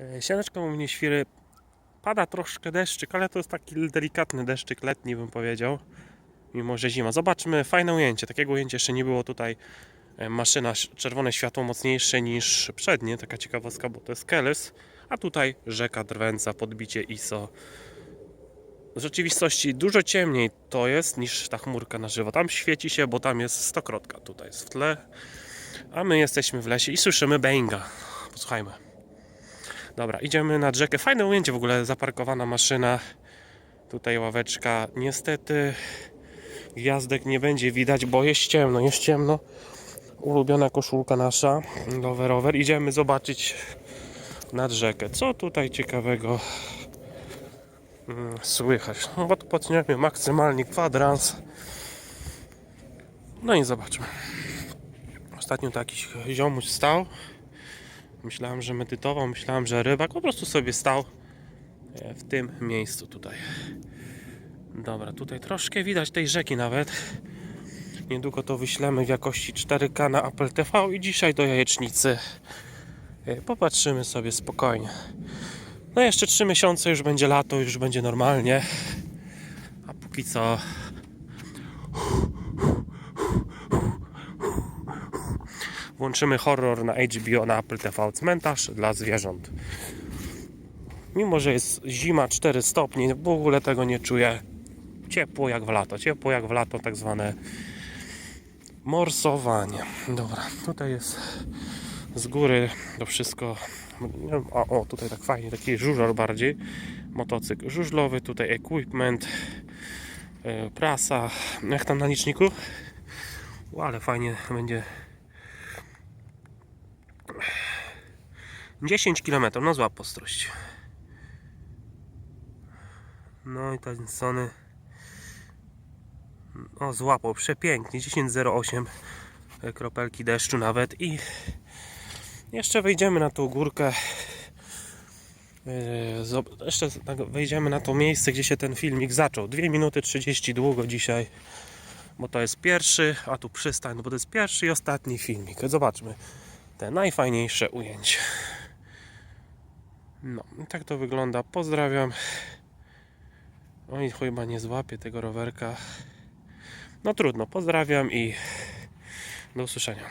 E, Sianeczko u mnie świry. Pada troszkę deszczyk, ale to jest taki delikatny deszczyk letni, bym powiedział. Mimo, że zima. Zobaczmy fajne ujęcie. Takiego ujęcia jeszcze nie było tutaj. E, Maszyna, czerwone światło mocniejsze niż przednie. Taka ciekawostka, bo to jest Keles. A tutaj rzeka Drwęca, podbicie ISO. W rzeczywistości dużo ciemniej to jest niż ta chmurka na żywo. Tam świeci się, bo tam jest stokrotka. Tutaj jest w tle. A my jesteśmy w lesie i słyszymy bęga. Posłuchajmy. Dobra, idziemy nad rzekę. Fajne ujęcie w ogóle, zaparkowana maszyna. Tutaj ławeczka. Niestety gwiazdek nie będzie widać, bo jest ciemno, jest ciemno. Ulubiona koszulka nasza, Lover Rover. Idziemy zobaczyć nad rzekę. Co tutaj ciekawego mm, słychać? No bo tu podniemy maksymalnie kwadrans. No i zobaczmy. Ostatnio taki ziomuś stał. Myślałem, że medytował, myślałem, że rybak po prostu sobie stał e, w tym miejscu tutaj. Dobra, tutaj troszkę widać tej rzeki nawet. Niedługo to wyślemy w jakości 4K na Apple TV i dzisiaj do jajecznicy e, popatrzymy sobie spokojnie. No jeszcze 3 miesiące już będzie lato, już będzie normalnie. A póki co włączymy horror na HBO na Apple TV Cmentarz dla zwierząt. Mimo, że jest zima 4 stopnie, w ogóle tego nie czuję. Ciepło jak w lato, ciepło jak w lato, tak zwane morsowanie. Dobra, tutaj jest z góry to wszystko. O, o tutaj tak fajnie, taki żużel bardziej. Motocykl żużlowy, tutaj equipment, e, prasa. Jak tam na liczniku? O, ale fajnie będzie 10 km, no zła ostrość. No i ten Sony. O złapał przepięknie 10.08 e, kropelki deszczu nawet i jeszcze wejdziemy na tą górkę. E, jeszcze tak wejdziemy na to miejsce gdzie się ten filmik zaczął. 2 minuty 30 długo dzisiaj bo to jest pierwszy, a tu przystań, bo to jest pierwszy i ostatni filmik. Zobaczmy te najfajniejsze ujęcie no, tak to wygląda. Pozdrawiam. Oj, chyba nie złapię tego rowerka. No trudno, pozdrawiam i do usłyszenia.